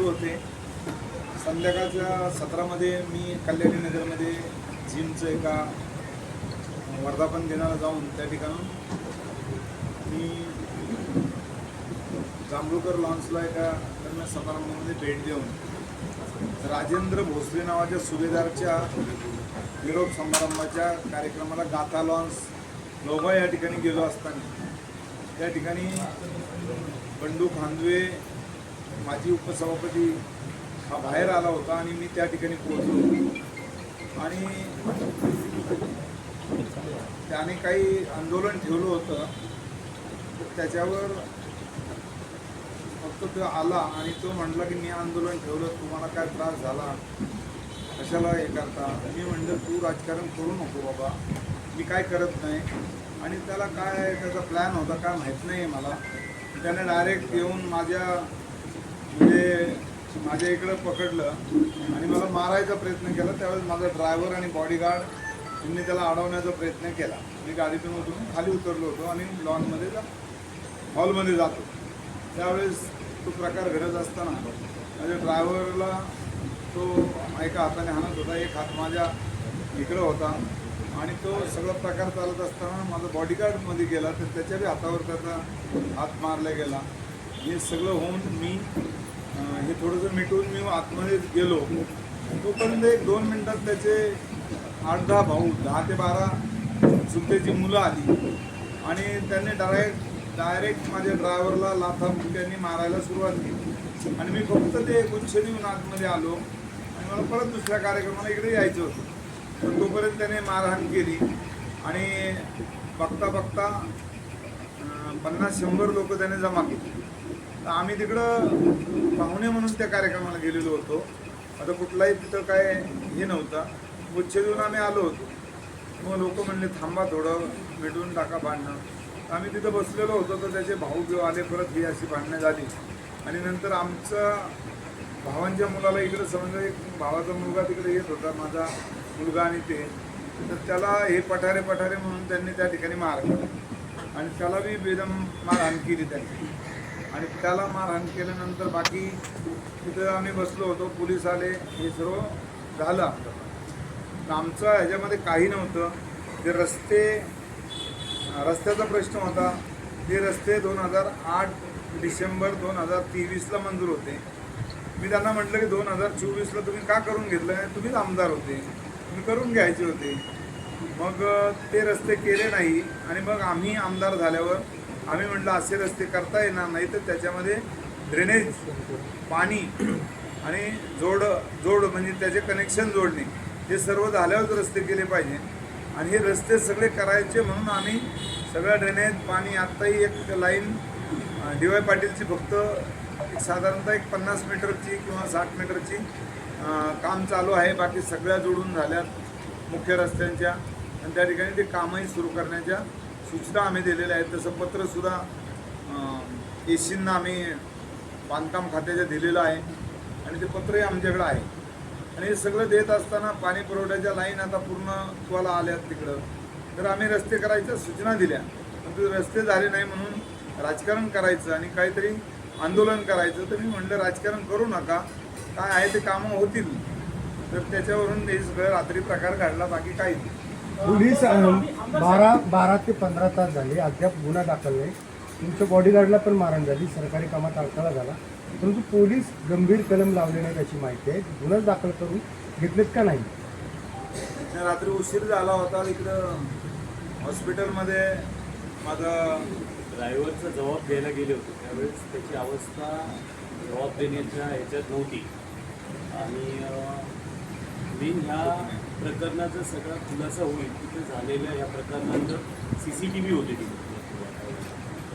सुरू चालू होते. संध्याकाळच्या सत्रामध्ये मी कल्याणी नगरमध्ये जिमचं एका वर्धापन दिनाला जाऊन त्या ठिकाणून मी जांभूळकर लॉन्सला एका लग्न समारंभामध्ये भेट देऊन राजेंद्र भोसले नावाच्या सुभेदारच्या निरोप समारंभाच्या कार्यक्रमाला गाथा लॉन्स लोबा या ठिकाणी गेलो असताना. त्या ठिकाणी बंडू खांदवे माजी उपसभापती हा बाहेर आला होता आणि मी त्या ठिकाणी पोहोचलो आणि त्याने काही आंदोलन ठेवलं होतं. त्याच्यावर फक्त तो आला आणि तो म्हटला की मी आंदोलन ठेवलं तुम्हाला काय त्रास झाला? कशाला हे करता? मी म्हणलं तू राजकारण करू नको बाबा. मी काय करत नाही. आणि त्याला काय त्याचा प्लॅन होता काय माहीत नाही मला. त्याने डायरेक्ट येऊन माझ्या माझ्या इकडं पकडलं आणि मला मारायचा प्रयत्न केला. त्यावेळेस माझा ड्रायव्हर आणि बॉडीगार्ड यांनी त्याला अडवण्याचा प्रयत्न केला. मी गाडीतून उतरून खाली उतरलो होतो आणि लॉनमध्ये जा हॉलमध्ये जातो. त्यावेळेस तो प्रकार घडत असताना माझ्या ड्रायव्हरला तो एका हाताने हाणत होता. एक हात माझ्या इकडं होता आणि तो सगळा प्रकार चालत असताना माझा बॉडीगार्डमध्ये गेला. तर त्याच्या बी हातावर त्याचा हात मारला गेला. हे सगळं होऊन मी हे थोडंसं मिटवून मी आतमध्ये गेलो. तोपर्यंत एक दोन मिनटात त्याचे आठ दहा भाऊ दहा ते बारा चुलतेची मुलं आली. आणि त्यांनी डायरेक्ट डायरेक्ट माझ्या ड्रायव्हरला लाथा त्यांनी मारायला सुरुवात केली. आणि मी फक्त ते गुच्छ देऊन आतमध्ये आलो. आणि मला परत दुसऱ्या कार्यक्रमाला इकडे यायचं होतं. तर तोपर्यंत त्याने मारहाण केली. आणि बघता बघता पन्नास शंभर लोक त्याने जमा केली. आम्ही तिकडं पाहुणे म्हणून त्या कार्यक्रमाला गेलेलो होतो. आता कुठलाही तिथं काय हे नव्हतं. गुच्छ देऊन आम्ही आलो होतो. मग लोक म्हणले थांबा थोडं मिटवून टाका भांडणं. तर आम्ही तिथं बसलेलो होतो तर त्याचे भाऊ बिऊ आले परत ही अशी भांडणं झाली. आणि नंतर आमचा भावांच्या मुलाला इकडं समजा एक भावाचा मुलगा तिकडे येत होता माझा मुलगा आणि ते. तर त्याला हे पठारे पठारे म्हणून त्यांनी त्या ठिकाणी मारलं आणि त्याला बी बेदम मारहाण केली त्यांनी. आणि त्याला मारहाण केल्यानंतर बाकी तिथं आम्ही बसलो होतो पोलीस आले हे सर्व झालं आमचं. आमचं ह्याच्यामध्ये काही नव्हतं. ते रस्ते रस्त्याचा प्रश्न होता ते रस्ते दोन हजार आठ डिसेंबर दोन हजार तेवीसला मंजूर होते. मी त्यांना म्हटलं की दोन हजार चोवीसला तुम्ही का करून घेतलं? आहे तुम्हीच आमदार होते. तुम्ही करून घ्यायचे होते. मग ते रस्ते केले नाही आणि मग आम्ही आमदार झाल्यावर आम्ही म्हटलं असे रस्ते करता येणार नाही तर त्याच्यामध्ये ड्रेनेज पाणी आणि जोड जोड म्हणजे त्याचे कनेक्शन जोडणे. हे सर्व झाल्यावरच रस्ते केले पाहिजे. आणि हे रस्ते सगळे करायचे म्हणून आम्ही सगळ्या ड्रेनेज पाणी आत्ताही एक लाईन डी वाय पाटीलची फक्त एक साधारणतः एक पन्नास मीटरची किंवा साठ मीटरची काम चालू आहे. बाकी सगळ्या जोडून झाल्यात मुख्य रस्त्यांच्या. आणि त्या ठिकाणी ते कामही सुरू करण्याच्या सूचना आम्ही दिलेल्या आहेत तसं पत्रसुद्धा एसींना आम्ही बांधकाम खात्याच्या दिलेलं आहे आणि ते पत्रही आमच्याकडं आहे. आणि हे सगळं देत असताना पाणी पुरवठ्याच्या लाईन आता पूर्ण तुम्हाला आल्यात तिकडं. तर आम्ही रस्ते करायच्या सूचना दिल्या. पण ते रस्ते झाले नाही म्हणून राजकारण करायचं आणि काहीतरी आंदोलन करायचं. तर मी म्हणलं राजकारण करू नका. काय आहे ते कामं होतील. तर त्याच्यावरून हे सगळं रात्री प्रकार घडला बाकी काही नाही. पोलीस बारा बारा ते पंधरा तास झाले. अद्याप गुन्हा दाखल नाही. तुमच्या बॉडीगार्डला पण मारण झाली. सरकारी कामात अडथळा झाला. परंतु पोलीस गंभीर कलम लावले नाहीत अशी माहिती आहे. गुन्हा दाखल करून घेतलेत का नाही? त्या रात्री उशीर झाला होता. इकडं हॉस्पिटलमध्ये माझा ड्रायव्हरचा जबाब द्यायला गेले होते. त्यावेळेस त्याची अवस्था जबाब देण्याच्या ह्याच्यात नव्हती. आणि मेन ह्या प्रकरणाचा सगळा खुलासा होईल तिथे झालेल्या या प्रकरणाचं सी सी टी व्ही होते तिथे.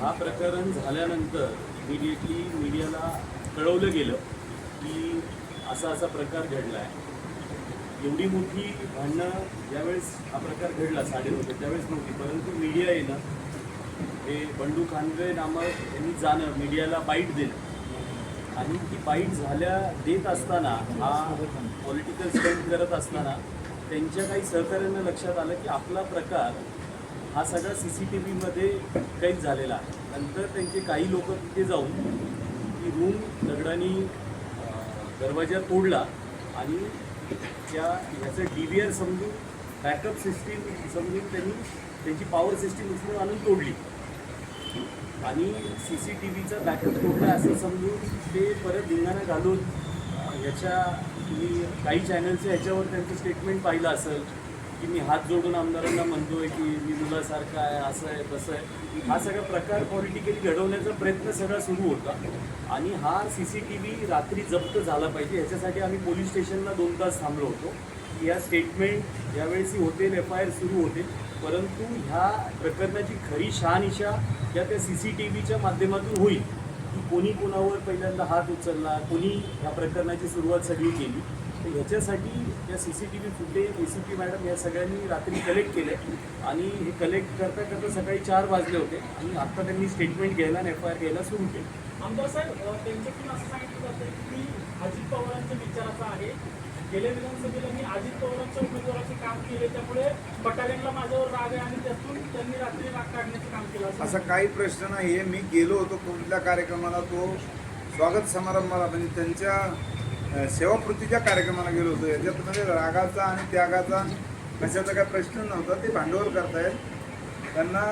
हा प्रकरण झाल्यानंतर इमिडिएटली मीडियाला कळवलं गेलं की असा असा प्रकार घडला आहे एवढी मोठी भांडणं ज्यावेळेस हा प्रकार घडला साडेनऊच्या त्यावेळेस नव्हती परंतु मीडिया येणं हे बंडू खानवे नामक यांनी जाणं मीडियाला बाईट देणं. आणि ती बाईट झाल्या देत असताना हा पॉलिटिकल स्टंट करत असताना त्यांच्या काही सहकार्यांना लक्षात आलं की आपला प्रकार हा सगळा सी सी टी व्हीमध्ये कैद झालेला आहे. नंतर त्यांचे काही लोक तिथे जाऊन ती रूम दगडानी दरवाजा तोडला आणि त्या ह्याचं डी व्ही आर समजून बॅकअप सिस्टीम समजून त्यांनी त्यांची पॉवर सिस्टीम उचलून आणून तोडली. आणि सी सी टी व्हीचा बॅकअप तोडला असं समजून ते परत धिंगाणा घालून ह्याच्या तुम्ही काही चॅनलचे याच्यावर त्यांचं स्टेटमेंट पाहिलं असेल की मी हात जोडून आमदारांना म्हणतोय की मी मुलासारखा आहे असं आहे तसं आहे. हा सगळा प्रकार पॉलिटिकली घडवण्याचा प्रयत्न सगळा सुरू होता. आणि हा सी सी टी व्ही रात्री जप्त झाला पाहिजे याच्यासाठी आम्ही पोलीस स्टेशनला दोन तास थांबलो होतो. की या स्टेटमेंट यावेळेस ही होते एफ आय आर सुरू होते. परंतु ह्या प्रकरणाची खरी शहानिशा या त्या सी सी टी व्हीच्या माध्यमातून होईल. की कोणी कोणावर पहिल्यांदा हात उचलला कोणी ह्या प्रकरणाची सुरुवात सगळी केली. तर ह्याच्यासाठी या C C T V footage A C P madam या सगळ्यांनी रात्री कलेक्ट केले. आणि हे कलेक्ट करता करता सकाळी चार वाजले होते. आणि आत्ता त्यांनी स्टेटमेंट घ्यायला आणि एफ आय आर घ्यायला सुरू केली. आमदार साहेब त्यांच्याकडून असं सांगितलं जातं की मी अजित पवारांच्या विचाराचा आहे. गेल्या विधानसभेला मी अजित पवारांच्या उमेदवाराचे काम केले त्यामुळे माझ्यावर राग आहे आणि त्यातून त्यांनी रात्री राग काढण्याचं काम केलं. असं काही प्रश्न नाही आहे. मी गेलो होतो कुठल्या कार्यक्रमाला तो स्वागत समारंभाला म्हणजे त्यांच्या सेवाकृतीच्या कार्यक्रमाला गेलो होतो. याच्यात म्हणजे रागाचा आणि त्यागाचा कशाचा काय प्रश्न नव्हता ते भांडवल करतायत. त्यांना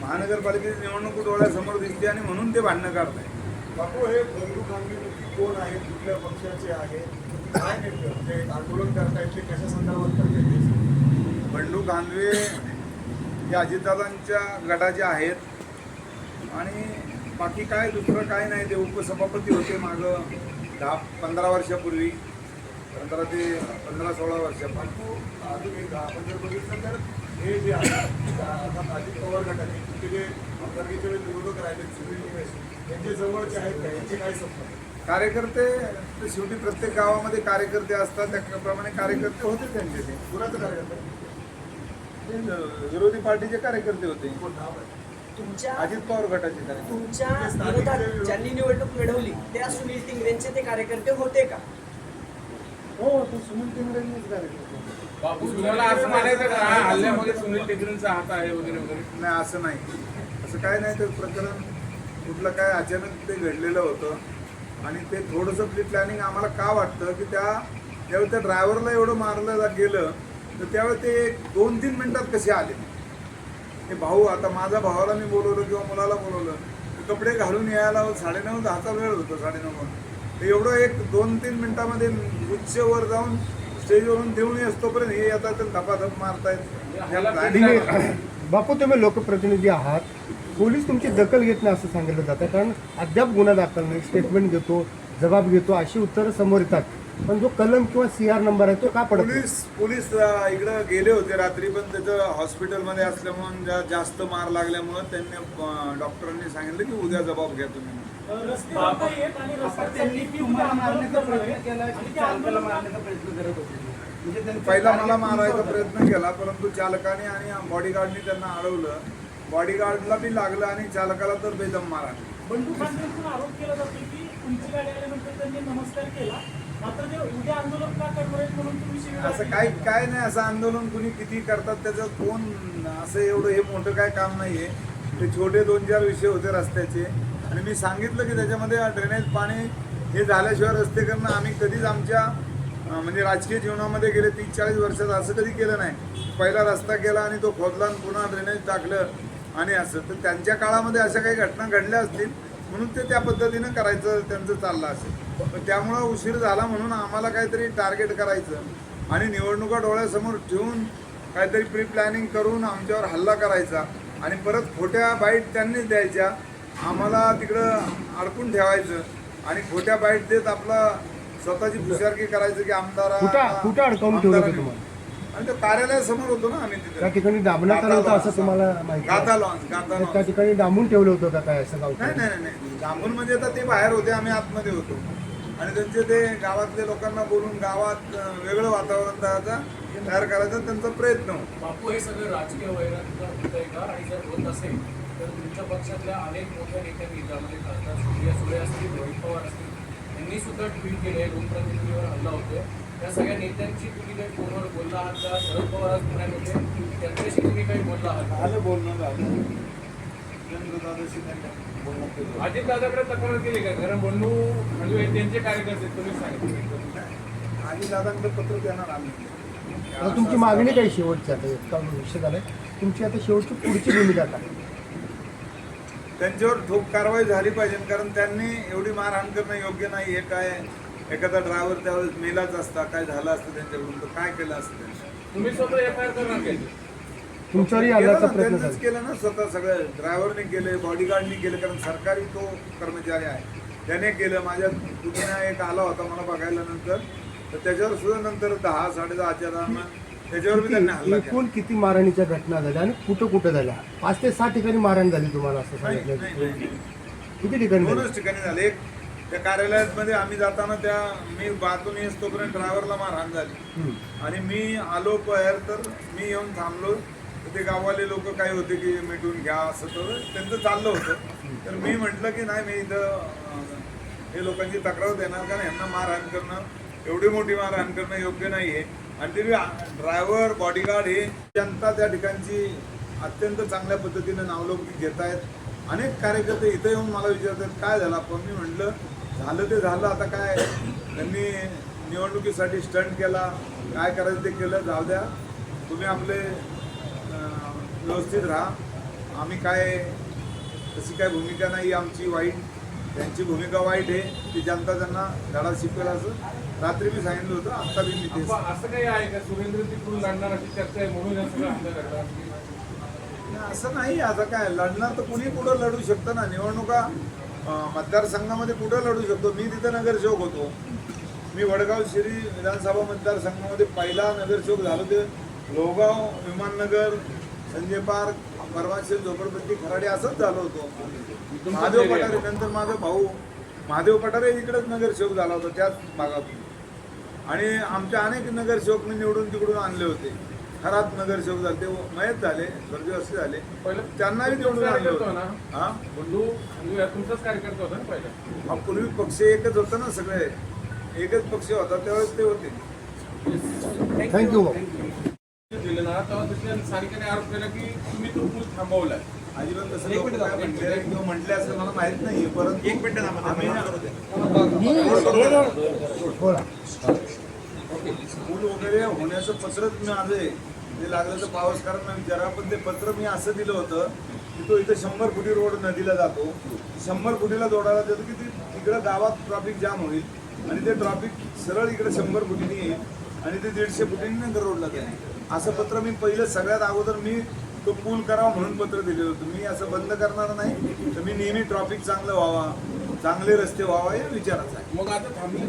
महानगरपालिकेची निवडणूक डोळ्यासमोर दिसते आणि म्हणून ते भांडणं काढतायत. बापू हे बंधू खांबी नक्की कोण आहेत? कुठल्या पक्षाचे आहेत? आंदोलन करता येते कशा संदर्भात येते बंडू कांदवे या अजितदादांच्या गटाचे आहेत. आणि बाकी काय दुसरं काय नाही ते उपसभापती होते मागं दहा पंधरा वर्षापूर्वी. पंधरा ते पंधरा सोळा वर्षापूर्वी. अजून एक आपण जर बघितलं तर हे जे आहे आता अजित पवार गटाचे तुमचे जे आमदारकीचे वेळी निवडणूक राहिले सुनील यांचे जवळचे आहेत का? यांचे काय संबंध? कार्यकर्ते ते शेवटी प्रत्येक गावामध्ये कार्यकर्ते असतात त्याप्रमाणे कार्यकर्ते होते त्यांचे ते. कुणाचं कार्यकर्ता. विरोधी पार्टीचे कार्यकर्ते होते. तुमच्या अजित पवार गटाचे तुमच्या विरोधात ज्यांनी निवडणूक लढवली त्या सुनील टिंगरेंचे ते कार्यकर्ते होते का? हो तो सुनील टिंगरेंनीच कार्यकर्ते बापू तुम्हाला असं म्हणायचं का? हा हल्ल्यामध्ये सुनील टेकरेंचा हात आहे वगैरे वगैरे. नाही असं नाही. असं काय नाही ते प्रकरण कुठलं काय अचानक ते घडलेलं होतं. आणि ते थोडंसं प्री प्लॅनिंग आम्हाला का वाटतं की त्या ज्यावेळी त्या ड्रायव्हरला एवढं मारलं गेलं तर त्यावेळी ते एक दोन तीन मिनिटात कसे आले? ते भाऊ आता माझ्या भावाला मी बोलवलं किंवा मुलाला बोलवलं कपडे घालून यायला साडेनऊ दहाचा वेळ होतो साडेनऊ तर एवढं एक दोन तीन मिनिटामध्ये उच्चवर जाऊन स्टेजवरून देऊन येस तोपर्यंत हे येतात तर धपाधप मारतायत. बापू तुम्ही लोकप्रतिनिधी आहात. पोलीस तुमची दखल घेत नाही असं सांगितलं जातं. कारण अद्याप गुन्हा दाखल नाही. स्टेटमेंट घेतो जबाब घेतो अशी उत्तरं समोर येतात. पण जो कलम किंवा सी आर नंबर आहे तो का पडत नाही? पोलीस पोलीस अं, इकडं गेले होते रात्री पण त्याचं हॉस्पिटलमध्ये असल्यामुळे जा- जास्त मार लागल्यामुळं त्यांनी अं, डॉक्टरांनी सांगितलं की उद्या जबाब घ्या तुम्ही. अ, रस्ते बंद आहेत आणि रस्त्यांनी मी उद्या आंदोलन करणार आहे. आणि ते आंदोलन पहिला मला मारायचा प्रयत्न केला परंतु चालकाने आणि बॉडीगार्डने त्यांना अडवलं. बॉडीगार्डला बी लागलं आणि चालकाला तर बेदम मारा बंडू आरोप केला जातो की तुमची गाडी आल्यानंतर त्यांनी नमस्कार केला. मात्र ते उद्या आंदोलन का करणार आहेत म्हणून तुम्ही शिवीगाळ असं. काय काय नाही असं आंदोलन कुणी किती करतात त्याचं कोण असं एवढं हे मोठं काय काम नाहीये. ते छोटे दोन चार विषय होते रस्त्याचे. आणि मी सांगितलं की त्याच्यामध्ये ड्रेनेज पाणी हे झाल्याशिवाय रस्ते करणं आम्ही कधीच आमच्या म्हणजे राजकीय जीवनामध्ये गेले तीस चाळीस वर्षात असं कधी केलं नाही. पहिला रस्ता केला आणि तो खोदला आणि पुन्हा ड्रेनेज टाकलं. आणि असं. तर त्यांच्या काळामध्ये अशा काही घटना घडल्या असतील म्हणून ते त्या पद्धतीनं करायचं त्यांचं चाललं असेल. पण त्यामुळं उशीर झाला म्हणून आम्हाला काहीतरी टार्गेट करायचं आणि निवडणुका डोळ्यासमोर ठेवून काहीतरी प्री प्लॅनिंग करून आमच्यावर हल्ला करायचा आणि परत खोट्या बाईट त्यांनीच द्यायच्या. आम्हाला तिकडं अडकून ठेवायचं आणि खोट्या बाईट देत आपला स्वतःची फुशारकी करायचं की आमदार आणि ते कार्यालयासमोर होतो ना आम्ही त्या तिथे ठिकाणी दाबण्यात आलं होतं असं तुम्हाला माहिती गाथा आहे? लॉन्स गाथा त्या ठिकाणी डांबून ठेवलं होतं का काय असं नाही गावचं? नाही नाही, नाही जांभून म्हणजे आता ते बाहेर होते आम्ही आतमध्ये होतो. आणि त्यांचे ते गावातल्या लोकांना बोलून गावात अं, वेगळं वातावरण तयार तयार करायचा त्यांचा प्रयत्न होता. बापू हे सगळं राजकीय वैरात होत आहे का? आणि जर होत असेल तर तुमच्या पक्षातल्या अनेक मोठ्या नेत्यांनी त्यामध्ये खासदार सुप्रिया सुळे असतील रोहित पवार असतील यांनी सुद्धा ट्विट केले लोकप्रतिनिधीवर हल्ला होतोय. या सगळ्या नेत्यांची तुम्ही काही फोनवर बोलला आहात का शरद पवार आज पुण्यात होते. त्यांच्याशी तुम्ही काही बोलला आहात? का? झालं बोलणं झालं. सुरेंद्र दादाशी त्यांनी बोलणं केलं. अजित दादाकडे तक्रार केली का? कारण बंडू म्हणजे त्यांचे कार्यकर्ते तुम्ही सांगितलं आणि दादांकडे पत्र देणार आम्ही. आता तुमची मागणी काय शेवटची? आता इतका विषय झालाय. तुमची आता शेवटची पुढची भूमिका काय? त्यांच्यावर ठोक कारवाई झाली पाहिजे कारण त्यांनी एवढी मारहाण करणं योग्य नाही. हे काय? एखादा ड्रायव्हर त्यावेळेस मेलाच असता काय झालं असतं त्यांच्याकडून तर काय केलं असतं त्यांनी? तुम्ही स्वतः एफ आय आर करणार तुमच्यावरही केलं ना, प्रयत्न त्यांनीच झाला. केलं ना स्वतः सगळं ड्रायव्हरने केले बॉडीगार्डने केले कारण सरकारी तो कर्मचारी आहे. त्याने केलं माझ्या पुतण्या एक आला होता मला बघायला नंतर तर त्याच्यावर सुद्धा नंतर दहा साडे दहाच्या दरम्यान त्याच्यावर बी त्यांनी हल्ला केला. एकूण किती मारहाणीच्या घटना झाल्या आणि कुठं कुठं झाल्या? पाच ते सहा ठिकाणी मारहाण झाली तुम्हाला असं नाही, सांगितलं. नाही, नाही. किती ठिकाणी झाली? दोनच ठिकाणी झाले. एक त्या कार्यालयामध्ये आम्ही जाताना त्या मी बातून येस तोपर्यंत ड्रायव्हरला मारहाण झाली. आणि मी आलो बाहेर तर मी येऊन थांबलो. तर ते गाववाले लोक काय होते की मिटून घ्या असं तर त्यांचं चाललं होतं. तर मी म्हटलं की नाही मी इथं हे लोकांची तक्रार देणार कारण यांना मारहाण करणं एवढी मोठी मारहाण करणं योग्य नाही आहे आणि ते ड्रायव्हर बॉडीगार्ड हे जनता त्या ठिकाणची अत्यंत चांगल्या पद्धतीने नावलौकिक घेत आहेत अनेक कार्यकर्ते इथं येऊन मला विचारतात काय झालं? आपण मी म्हटलं झालं ते झालं आता काय? त्यांनी निवडणुकीसाठी स्टंट केला. काय करायचं ते केलं जाऊ द्या. तुम्ही आपले व्यवस्थित राहा. आम्ही काय तशी काय भूमिका नाही आमची वाईट. त्यांची भूमिका वाईट आहे. ती जनता त्यांना धडा शिकवेल असं. रात्री मी सांगितलं होतं आत्ता बी मी अप्पा, असं काही आहे का? सुरेंद्र तिकडून लढणार अशी चर्चा आहे म्हणून असं नाही. आता काय लढणार तर कुणी कुठं लढू शकतं ना. निवडणुका मतदारसंघामध्ये कुठं लढू शकतो? मी तिथं नगरसेवक होतो. मी वडगाव शिरी विधानसभा मतदारसंघामध्ये पहिला नगरसेवक झालो ते लोहगाव विमाननगर संजय पार्क परवाशे झोपडपट्टी खराडे असंच झालो होतो. महादेव पठारे नंतर माझा भाऊ. महादेव पठारे इकडेच नगरसेवक झाला होता त्याच भागातून. आणि आमच्या अनेक नगरसेवक मी निवडून तिकडून आणले होते. खरात नगरसेवक झाले ते मयत झाले स्वर्गीय झाले. पहिलं त्यांनाही निवडून आणलं कार्यकर्ता होतं. ना? हा? या तुमचाच कार्यकर्ता होता ना पहिला? हा पूर्वी पक्ष एकच होता ना सगळे. एकच पक्ष होता त्यावेळेस ते होते. थँक्यू दिलं ना तेव्हा तिथल्या स्थानिकांनी आरोप केला की तुम्ही तो पूल थांबवलाय. अजिबात तसं किंवा म्हटले असं मला माहीत नाही परंतु एक मिनिट आम्ही स्कूल वगैरे होण्याचं पत्रच मी आज आहे. ते लागलं तर पावसकरांना विचारा पण ते पत्र मी असं दिलं होतं की तो इथं शंभर फुटी रोड नदीला जातो. शंभर फुटीला जोडायला देतो की ते तिकडं गावात ट्रॉफिक जाम होईल आणि ते ट्रॉफिक सरळ इकडे शंभर फुटीने येईल आणि ते दीडशे फुटीने नंतर रोडला जाईल. असं पत्र मी पहिलं सगळ्यात अगोदर मी तो पूल करावा म्हणून पत्र दिलेलं होतं. मी असं बंद करणार नाही. तर मी नेहमी ट्रॉफिक चांगलं व्हावा चांगले रस्ते व्हावा या विचाराचा आहे. मग आता थांबले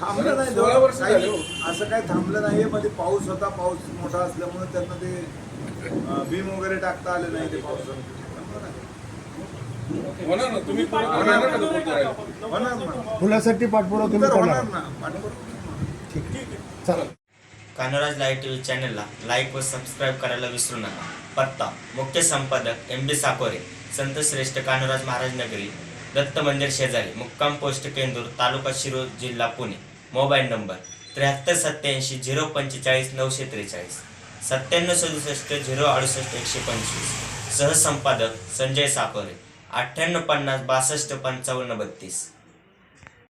थांबलं नाही सोळा वर्ष काही- झाले हो. असं काय थांबलं नाहीये मध्ये पाऊस होता पाऊस मोठा असल्यामुळे त्यांना ते अं, बीम वगैरे टाकता आले नाही ते पावसात नाही. होणार ना तुम्ही होणार ना. का तो पूल करायला? होणार ना मुलासाठी पाठपुरावा तुम्ही तर करणार होणार ना पाठपुरावा. ठीक आहे चला कानोराज लाईव्ह टी व्ही चॅनलला लाईक व सबस्क्राईब करायला विसरू नका पत्ता मुख्य संपादक एम बी साकोरे संत श्रेष्ठ कानोराज महाराज नगरी दत्त मंदिर शेजारी मुक्काम पोस्ट केंदूर तालुका शिरूर जिल्हा पुणे. मोबाईल नंबर त्र्याहत्तर सत्याऐंशी झिरो पंचेचाळीस नऊशे त्रेचाळीस. सत्त्याण्णव सदुसष्ट झिरो अडुसष्ट एकशे पंचवीस. सहसंपादक संजय साकोरे. अठ्ठ्याण्णव पन्नास बासष्ट पंचावन्न बत्तीस.